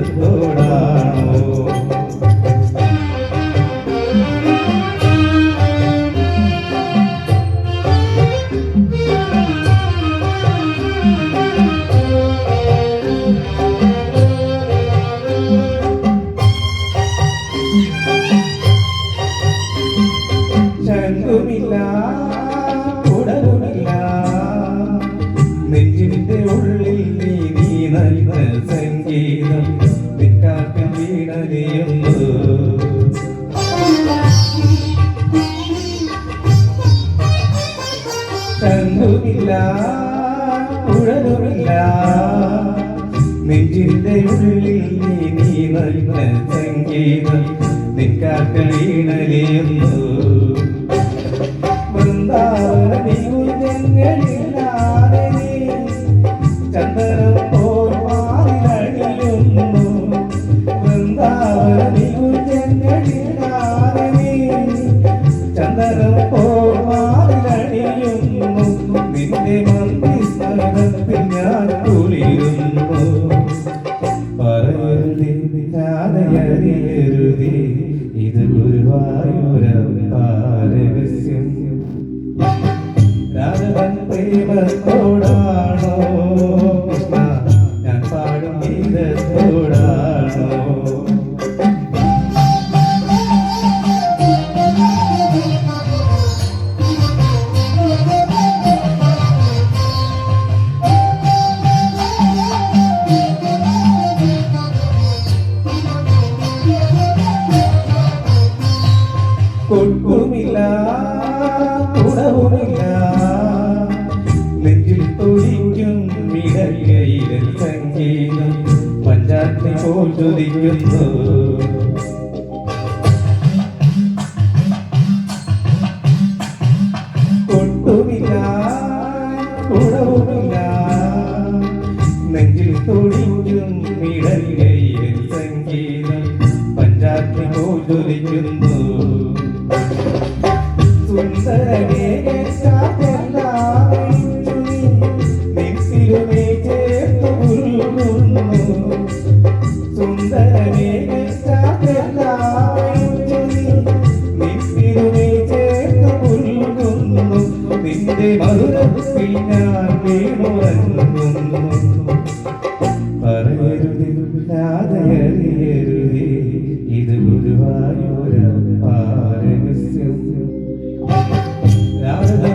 ഗീതത്തോടാണോ നെഞ്ചിന്റെ ഉള്ളിൽ നീ നൽക സംഗീതം നിക്കാട്ടിൽ വീണലിയുന്നു ശംഖുമില്ല കുഴലുമില്ല നെഞ്ചിന്റെ ഉള്ളിൽ നീ നൽക സംഗീതം നിക്കാട്ടിൽ വീണലിയുന്നു വൃന്ദാവന നിന്റെ മന്ദിസ്മരണത്തിൽ ഞാൻ കുളിരുന്നു പറയരുതേ ഇത് ഗുരുവായൂരപ്പാരഹസ്യം രാഘവൻ പ്രേമത്തോടാണോ കൃഷ്ണ ഞാൻ പാടും ഗീതത്തോടാണോ? കൊട്ടുമില്ല ജ്വലിക്കുന്നു കൊട്ടുമില്ല കുടവുമില്ല നെഞ്ചിൽ സംഗീതം പറയരുതേ ഇത് ഗുരുവായൂരപ്പാരഹസ്യം. രാധൻ